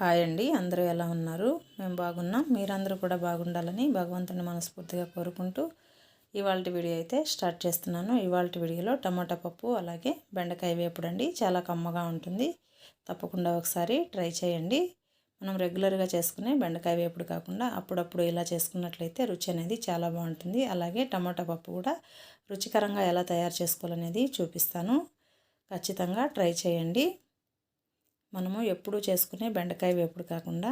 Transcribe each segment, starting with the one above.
Hi అండి. అందరూ ఎలా ఉన్నారు? మేము బాగున్నాం. మీరందరూ కూడా బాగుండాలని భగవంతుని మనస్ఫూర్తిగా కోరుకుంటూ ఇవాళ వీడియో అయితే స్టార్ట్ చేస్తున్నాను. ఇవాళ వీడియోలో టమాటా పప్పు అలాగే బెండకాయ వేపుడు అండి. చాలా కమ్మగా ఉంటుంది. తప్పకుండా ఒకసారి ట్రై చేయండి. మనం రెగ్యులర్గా చేసుకునే బెండకాయ వేపుడు కాకుండా అప్పుడప్పుడు ఇలా చేసుకున్నట్లయితే రుచి అనేది చాలా బాగుంటుంది. అలాగే టమాటా పప్పు కూడా రుచికరంగా ఎలా తయారు చేసుకోవాలనేది చూపిస్తాను. ఖచ్చితంగా ట్రై చేయండి. మనము ఎప్పుడూ చేసుకునే బెండకాయ వేపుడు కాకుండా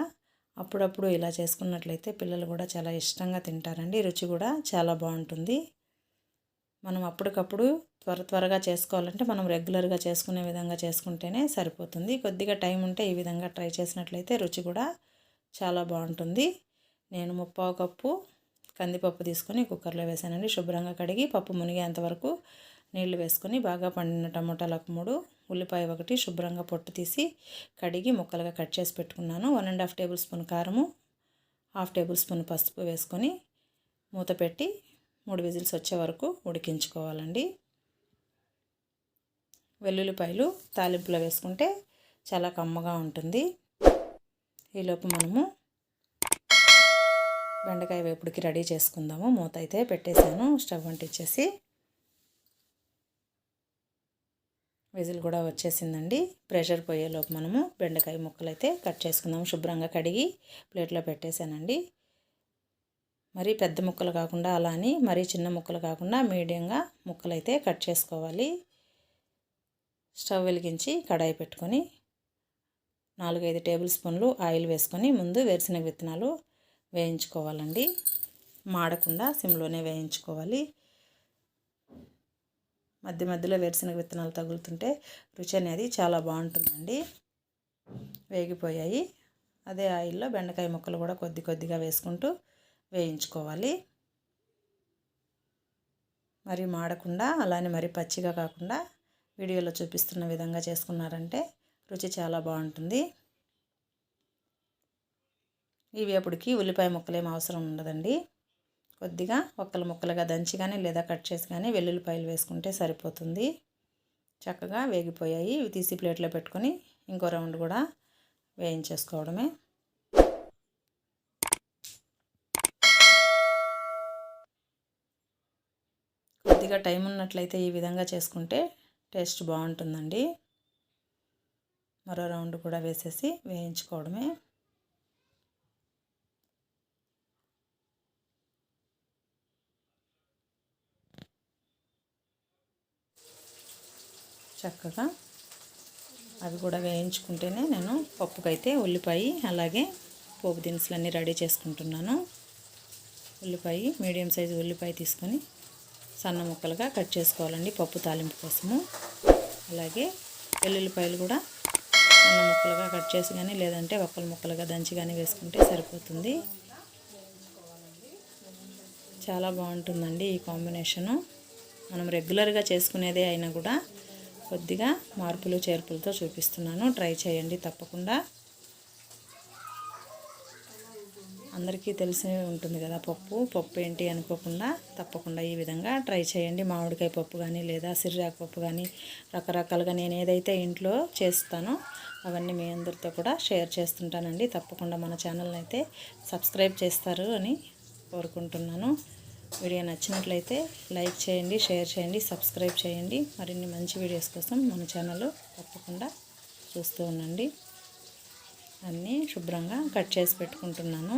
అప్పుడప్పుడు ఇలా చేసుకున్నట్లయితే పిల్లలు కూడా చాలా ఇష్టంగా తింటారండి. రుచి కూడా చాలా బాగుంటుంది. మనం అప్పటికప్పుడు త్వర త్వరగా చేసుకోవాలంటే మనం రెగ్యులర్గా చేసుకునే విధంగా చేసుకుంటేనే సరిపోతుంది. కొద్దిగా టైం ఉంటే ఈ విధంగా ట్రై చేసినట్లయితే రుచి కూడా చాలా బాగుంటుంది. నేను ముప్పావు కప్పు కందిపప్పు తీసుకొని కుక్కర్లో వేసానండి. శుభ్రంగా కడిగి పప్పు మునిగేంత వరకు నీళ్ళు వేసుకొని బాగా పండిన టమోటాలకు మూడు ఉల్లిపాయ ఒకటి శుభ్రంగా పొట్టు తీసి కడిగి ముక్కలుగా కట్ చేసి పెట్టుకున్నాను. One and half tablespoon కారము హాఫ్ టేబుల్ స్పూన్ పసుపు వేసుకొని మూత పెట్టి మూడు విజిల్స్ వచ్చే వరకు ఉడికించుకోవాలండి. వెల్లుల్లిపాయలు తాలింపులో వేసుకుంటే చాలా కమ్మగా ఉంటుంది. ఈలోపు మనము బెండకాయ వేపుడికి రెడీ చేసుకుందాము. మూత అయితే పెట్టేశాను. స్టవ్ అంటించేసి విజిల్ కూడా వచ్చేసిందండి. ప్రెషర్ పోయేలోపు మనము బెండకాయ ముక్కలు అయితే కట్ చేసుకుందాం. శుభ్రంగా కడిగి ప్లేట్లో పెట్టేశానండి. మరి పెద్ద ముక్కలు కాకుండా అలా అని మరీ చిన్న ముక్కలు కాకుండా మీడియంగా ముక్కలు అయితే కట్ చేసుకోవాలి. స్టవ్ వెలిగించి కడాయి పెట్టుకొని నాలుగైదు టేబుల్ స్పూన్లు ఆయిల్ వేసుకొని ముందు వేరుశనగ విత్తనాలు వేయించుకోవాలండి. మాడకుండా సిమ్లోనే వేయించుకోవాలి. మధ్య మధ్యలో వేరుశనగ విత్తనాలు తగులుతుంటే రుచి అనేది చాలా బాగుంటుందండి. వేగిపోయాయి. అదే ఆయిల్లో బెండకాయ ముక్కలు కూడా కొద్ది కొద్దిగా వేసుకుంటూ వేయించుకోవాలి. మరి మాడకుండా అలానే మరి పచ్చిగా కాకుండా వీడియోలో చూపిస్తున్న విధంగా చేసుకున్నారంటే రుచి చాలా బాగుంటుంది. ఈ వేపుడికి ఉల్లిపాయ ముక్కలు ఏం అవసరం ఉండదండి. కొద్దిగా ఒక్కలు ముక్కలుగా దంచి కానీ లేదా కట్ చేసి కానీ వెల్లుల్లిపాయలు వేసుకుంటే సరిపోతుంది. చక్కగా వేగిపోయాయి. ఇవి తీసి ప్లేట్లో పెట్టుకొని ఇంకో రౌండ్ కూడా వేయించేసుకోవడమే. కొద్దిగా టైం ఉన్నట్లయితే ఈ విధంగా చేసుకుంటే టేస్ట్ బాగుంటుందండి. మరో రౌండ్ కూడా వేసేసి వేయించుకోవడమే. చక్కగా అవి కూడా వేయించుకుంటేనే నేను పప్పుకైతే ఉల్లిపాయ అలాగే పోపు దినుసులన్నీ రెడీ చేసుకుంటున్నాను. ఉల్లిపాయ మీడియం సైజు ఉల్లిపాయ తీసుకొని సన్న ముక్కలుగా కట్ చేసుకోవాలండి పప్పు తాలింపు కోసము. అలాగే వెల్లుల్లిపాయలు కూడా సన్న ముక్కలుగా కట్ చేసి కానీ లేదంటే ఒక్కల ముక్కలుగా దంచి కానీ వేసుకుంటే సరిపోతుంది. చాలా బాగుంటుందండి ఈ కాంబినేషను. మనం రెగ్యులర్గా చేసుకునేదే అయినా కూడా కొద్దిగా మార్పులు చేర్పులతో చూపిస్తున్నాను. ట్రై చేయండి తప్పకుండా. అందరికీ తెలిసి ఉంటుంది కదా పప్పు. పప్పు ఏంటి అనుకోకుండా తప్పకుండా ఈ విధంగా ట్రై చేయండి. మామిడికాయ పప్పు కానీ లేదా సిర్రాకు పప్పు కానీ రకరకాలుగా నేను ఏదైతే ఇంట్లో చేస్తానో అవన్నీ మీ అందరితో కూడా షేర్ చేస్తుంటానండి. తప్పకుండా మన ఛానల్ని అయితే సబ్స్క్రైబ్ చేస్తారు అని కోరుకుంటున్నాను. వీడియో నచ్చినట్లయితే లైక్ చేయండి షేర్ చేయండి సబ్స్క్రైబ్ చేయండి. మరిన్ని మంచి వీడియోస్ కోసం మన ఛానల్ తప్పకుండా చూస్తూ ఉండండి. అన్నీ శుభ్రంగా కట్ చేసి పెట్టుకుంటున్నాను.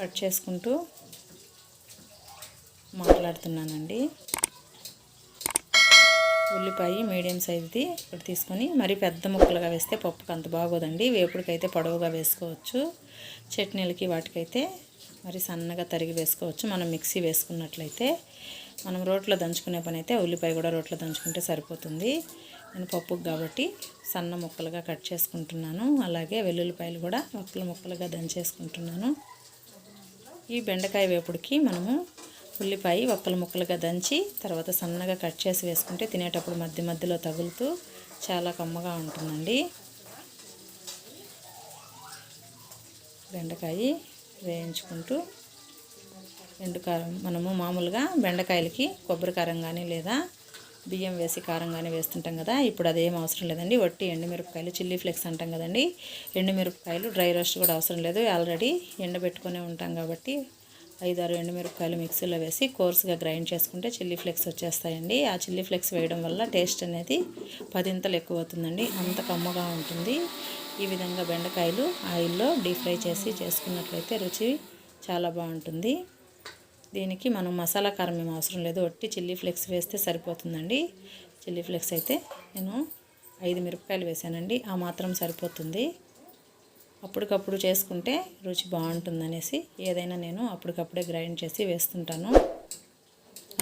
కట్ చేసుకుంటూ మాట్లాడుతున్నానండి. ఉల్లిపాయ మీడియం సైజుది ఇప్పుడు తీసుకొని మరి పెద్ద ముక్కలుగా వేస్తే పప్పుకి అంత బాగోదండి. వేపుడికైతే పొడవుగా వేసుకోవచ్చు చట్నీలకి వాటికైతే మరి సన్నగా తరిగి వేసుకోవచ్చు. మనం మిక్సీ వేసుకున్నట్లయితే మనం రోట్లో దంచుకునే పని అయితే ఉల్లిపాయ కూడా రోట్లో దంచుకుంటే సరిపోతుంది. నేను పప్పుకు కాబట్టి సన్న ముక్కలుగా కట్ చేసుకుంటున్నాను. అలాగే వెల్లుల్లిపాయలు కూడా ముక్కలు ముక్కలుగా దంచేసుకుంటున్నాను. ఈ బెండకాయ వేపుడికి మనము ఉల్లిపాయ ఒక్కలు ముక్కలుగా దంచి తర్వాత సన్నగా కట్ చేసి వేసుకుంటే తినేటప్పుడు మధ్య మధ్యలో తగులుతూ చాలా కమ్మగా ఉంటుందండి. బెండకాయ వేయించుకుంటూ ఎండు కారం మనము మామూలుగా బెండకాయలకి కొబ్బరి కారం కానీ లేదా బియ్యం వేసి కారం కానీ వేస్తుంటాం కదా ఇప్పుడు అదేం అవసరం లేదండి. వట్టి ఎండుమిరపకాయలు చిల్లీ ఫ్లేక్స్ అంటాం కదండి. ఎండుమిరపకాయలు డ్రై రోస్ట్ కూడా అవసరం లేదు. ఆల్రెడీ ఎండబెట్టుకునే ఉంటాం కాబట్టి ఐదారు ఎండుమిరపకాయలు మిక్సీలో వేసి కోర్స్గా గ్రైండ్ చేసుకుంటే చిల్లీ ఫ్లేక్స్ వచ్చేస్తాయండి. ఆ చిల్లీ ఫ్లేక్స్ వేయడం వల్ల టేస్ట్ అనేది పదింతలు ఎక్కువ అవుతుందండి అంత కమ్మగా ఉంటుంది. ఈ విధంగా బెండకాయలు ఆయిల్లో డీప్ ఫ్రై చేసి చేసుకున్నట్లయితే రుచి చాలా బాగుంటుంది. దీనికి మనం మసాలా కారం ఏం అవసరం లేదు. ఒట్టి చిల్లీ ఫ్లేక్స్ వేస్తే సరిపోతుందండి. చిల్లీ ఫ్లేక్స్ అయితే నేను ఐదు మిరపకాయలు వేసానండి. ఆ మాత్రం సరిపోతుంది. అప్పటికప్పుడు చేసుకుంటే రుచి బాగుంటుందనేసి ఏదైనా నేను అప్పటికప్పుడే గ్రైండ్ చేసి వేస్తుంటాను.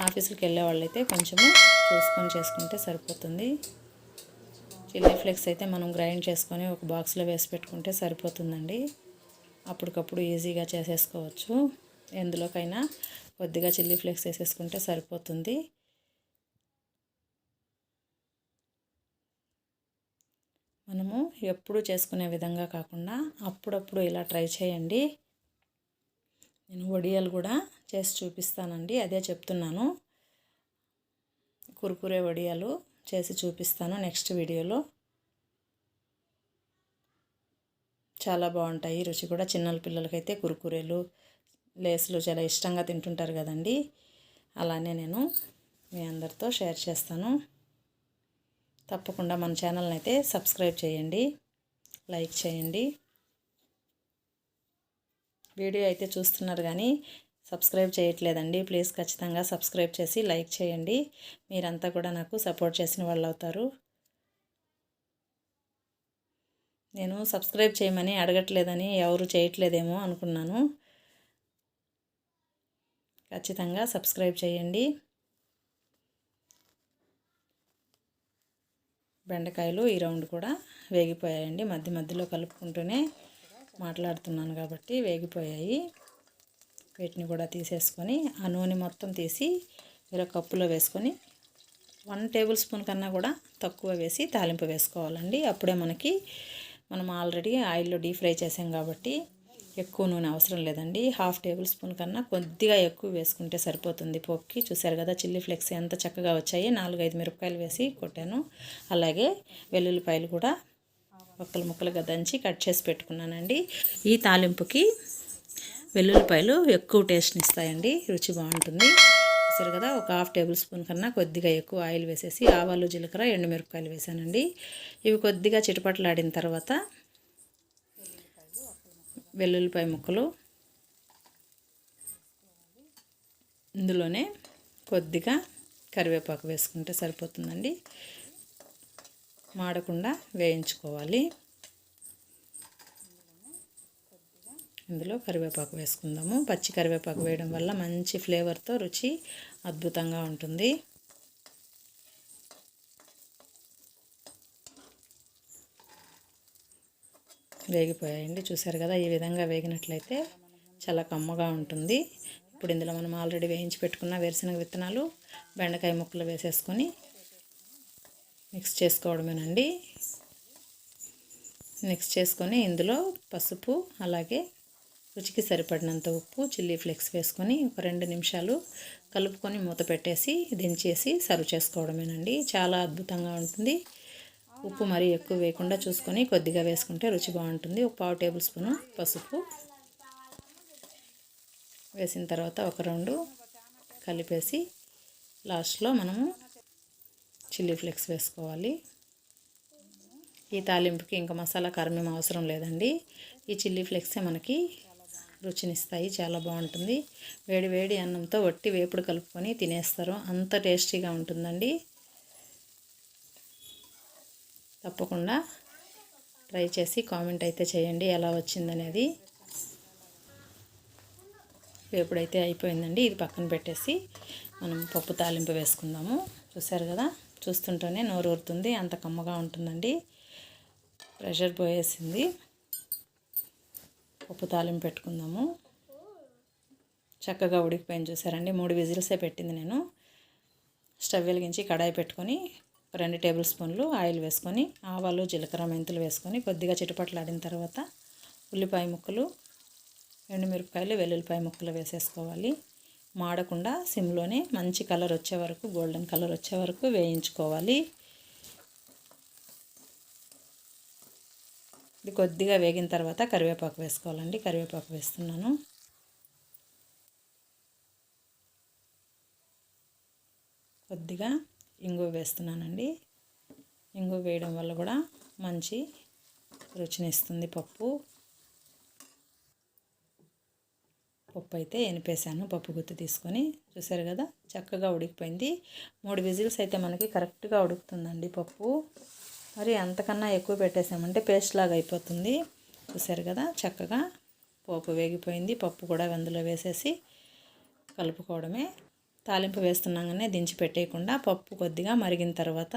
ఆఫీసులకు వెళ్ళే వాళ్ళైతే కొంచెము చూసుకొని చేసుకుంటే సరిపోతుంది. చిల్లీ ఫ్లేక్స్ అయితే మనం గ్రైండ్ చేసుకొని ఒక బాక్స్లో వేసి పెట్టుకుంటే సరిపోతుందండి. అప్పటికప్పుడు ఈజీగా చేసేసుకోవచ్చు. ఎందులోకైనా కొద్దిగా చిల్లీ ఫ్లేక్స్ వేసేసుకుంటే సరిపోతుంది. మనము ఎప్పుడు చేసుకునే విధంగా కాకుండా అప్పుడప్పుడు ఇలా ట్రై చేయండి. నేను వడియాలు కూడా చేసి చూపిస్తానండి. అదే చెప్తున్నాను. కురుకురే వడియాలు చేసి చూపిస్తాను నెక్స్ట్ వీడియోలో. చాలా బాగుంటాయి. రుచి కూడా చిన్నల పిల్లలకైతే కురుకురేలు లేసులు చాలా ఇష్టంగా తింటుంటారు కదండి. అలానే నేను మీ అందరితో షేర్ చేస్తాను. తప్పకుండా మన ఛానల్ని అయితే సబ్స్క్రైబ్ చేయండి లైక్ చేయండి. వీడియో అయితే చూస్తున్నారు కానీ సబ్స్క్రైబ్ చేయట్లేదండి. ప్లీజ్ ఖచ్చితంగా సబ్స్క్రైబ్ చేసి లైక్ చేయండి. మీరంతా కూడా నాకు సపోర్ట్ చేసిన వాళ్ళు అవుతారు. నేను సబ్స్క్రైబ్ చేయమని అడగట్లేదని ఎవరు చేయట్లేదేమో అనుకున్నాను. ఖచ్చితంగా సబ్స్క్రైబ్ చేయండి. బెండకాయలు ఈ రౌండ్ కూడా వేగిపోయాయండి. మధ్య మధ్యలో కలుపుకుంటూనే మాట్లాడుతున్నాను కాబట్టి వేగిపోయాయి. వీటిని కూడా తీసేసుకొని ఆ నూనె మొత్తం తీసి వేరే కప్పులో వేసుకొని వన్ టేబుల్ స్పూన్ కన్నా కూడా తక్కువ వేసి తాలింపు వేసుకోవాలండి. అప్పుడే మనకి మనం ఆల్రెడీ ఆయిల్లో డీప్ ఫ్రై చేసాం కాబట్టి ఎక్కువ నూనె అవసరం లేదండి. హాఫ్ టేబుల్ స్పూన్ కన్నా కొద్దిగా ఎక్కువ వేసుకుంటే సరిపోతుంది పోపుకి. చూసారు కదా చిల్లీ ఫ్లెక్స్ ఎంత చక్కగా వచ్చాయి. నాలుగైదు మిరపకాయలు వేసి కొట్టాను. అలాగే వెల్లుల్లిపాయలు కూడా ఒక్కలు ముక్కలుగా దంచి కట్ చేసి పెట్టుకున్నానండి. ఈ తాలింపుకి వెల్లుల్లిపాయలు ఎక్కువ టేస్ట్ని ఇస్తాయండి. రుచి బాగుంటుంది. చూసారు కదా ఒక హాఫ్ టేబుల్ స్పూన్ కన్నా కొద్దిగా ఎక్కువ ఆయిల్ వేసేసి ఆవాలు జీలకర్ర ఎండుమిరపకాయలు వేసానండి ఇవి కొద్దిగా చిటపట్లాడిన తర్వాత వెల్లుల్లిపాయ ముక్కలు ఇందులోనే కొద్దిగా కరివేపాకు వేసుకుంటే సరిపోతుందండి. మాడకుండా వేయించుకోవాలి. ఇందులో కరివేపాకు వేసుకుందాము. పచ్చి కరివేపాకు వేయడం వల్ల మంచి ఫ్లేవర్తో రుచి అద్భుతంగా ఉంటుంది. వేగిపోయాయండి. చూసారు కదా ఈ విధంగా వేగినట్లయితే చాలా కమ్మగా ఉంటుంది. ఇప్పుడు ఇందులో మనం ఆల్రెడీ వేయించి పెట్టుకున్న వేరుశనగ విత్తనాలు బెండకాయ ముక్కలు వేసేసుకొని మిక్స్ చేసుకోవడమేనండి. మిక్స్ చేసుకొని ఇందులో పసుపు అలాగే రుచికి సరిపడినంత ఉప్పు చిల్లీ ఫ్లేక్స్ వేసుకొని ఒక రెండు నిమిషాలు కలుపుకొని మూత పెట్టేసి దించేసి సర్వ్ చేసుకోవడమేనండి. చాలా అద్భుతంగా ఉంటుంది. ఉప్పు మరీ ఎక్కువ వేయకుండా చూసుకొని కొద్దిగా వేసుకుంటే రుచి బాగుంటుంది. ఒక పావు టేబుల్ స్పూను పసుపు వేసిన తర్వాత ఒక రెండు కలిపేసి లాస్ట్లో మనము చిల్లీ ఫ్లేక్స్ వేసుకోవాలి. ఈ తాలింపుకి ఇంకా మసాలా కారం అవసరం లేదండి. ఈ చిల్లీ ఫ్లేక్సే మనకి రుచినిస్తాయి చాలా బాగుంటుంది. వేడి వేడి అన్నంతో వట్టి వేపుడు కలుపుకొని తినేస్తారు. అంత టేస్టీగా ఉంటుందండి. తప్పకుండా ట్రై చేసి కామెంట్ అయితే చేయండి ఎలా వచ్చిందనేది. ఎప్పుడైతే అయిపోయిందండి ఇది పక్కన పెట్టేసి మనం పప్పు తాలింపు వేసుకుందాము. చూసారు కదా చూస్తుంటేనే నోరు ఊరుతుంది అంత కమ్మగా ఉంటుందండి. ప్రెషర్ పోయేసింది. పప్పు తాలింపు పెట్టుకుందాము. చక్కగా ఉడికిపోయింది చూసారండి మూడు విజిల్సే పెట్టింది నేను. స్టవ్ వెలిగించి కడాయి పెట్టుకొని రెండు టేబుల్ స్పూన్లు ఆయిల్ వేసుకొని ఆవాలు జీలకర్ర మెంతులు వేసుకొని కొద్దిగా చిటపట్లాడిన తర్వాత ఉల్లిపాయ ముక్కలు ఎండుమిరపకాయలు వెల్లుల్లిపాయ ముక్కలు వేసేసుకోవాలి. మాడకుండా సిమ్లోనే మంచి కలర్ వచ్చే వరకు గోల్డెన్ కలర్ వచ్చే వరకు వేయించుకోవాలి. ఇది కొద్దిగా వేగిన తర్వాత కరివేపాకు వేసుకోవాలండి. కరివేపాకు వేస్తున్నాను. కొద్దిగా ఇంగు వేస్తున్నానండి. ఇంగు వేయడం వల్ల కూడా మంచి రుచినిస్తుంది పప్పు. పప్పు అయితే ఎనిపేసాను పప్పు గుత్తి తీసుకొని. చూసారు కదా చక్కగా ఉడికిపోయింది. మూడు విజిల్స్ అయితే మనకి కరెక్ట్గా ఉడుకుతుందండి పప్పు. మరి అంతకన్నా ఎక్కువ పెట్టేసామంటే పేస్ట్ లాగా అయిపోతుంది. చూసారు కదా చక్కగా పోపు వేగిపోయింది. పప్పు కూడా అందులో వేసేసి కలుపుకోవడమే. తాలింపు వేస్తున్నాగానే దించి పెట్టేయకుండా పప్పు కొద్దిగా మరిగిన తర్వాత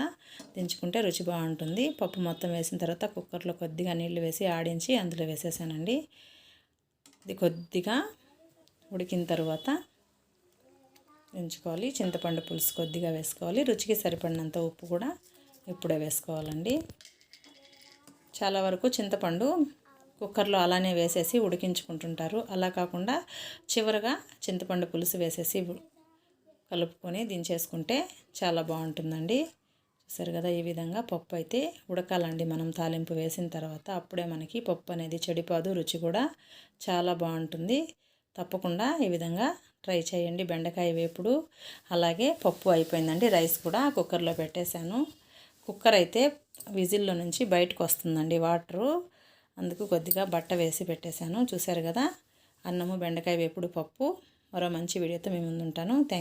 దించుకుంటే రుచి బాగుంటుంది. పప్పు మొత్తం వేసిన తర్వాత కుక్కర్లో కొద్దిగా నీళ్ళు వేసి ఆడించి అందులో వేసేసానండి. ఇది కొద్దిగా ఉడికిన తర్వాత దించుకోవాలి. చింతపండు పులుసు కొద్దిగా వేసుకోవాలి. రుచికి సరిపడినంత ఉప్పు కూడా ఇప్పుడే వేసుకోవాలండి. చాలా వరకు చింతపండు కుక్కర్లో అలానే వేసేసి ఉడికించుకుంటుంటారు. అలా కాకుండా చివరగా చింతపండు పులుసు వేసేసి కలుపుకొని దించేసుకుంటే చాలా బాగుంటుందండి. చూసారు కదా ఈ విధంగా పప్పు అయితే ఉడకాలండి మనం తాలింపు వేసిన తర్వాత. అప్పుడే మనకి పప్పు అనేది చెడిపోదు రుచి కూడా చాలా బాగుంటుంది. తప్పకుండా ఈ విధంగా ట్రై చేయండి. బెండకాయ వేపుడు అలాగే పప్పు అయిపోయిందండి. రైస్ కూడా కుక్కర్లో పెట్టేశాను. కుక్కర్ అయితే విజిల్లో నుంచి బయటకు వస్తుందండి వాటరు. అందుకు కొద్దిగా బట్ట వేసి పెట్టేశాను. చూసారు కదా అన్నము బెండకాయ వేపుడు పప్పు. మరో మంచి వీడియోతో మేము ముందుంటాను. థ్యాంక్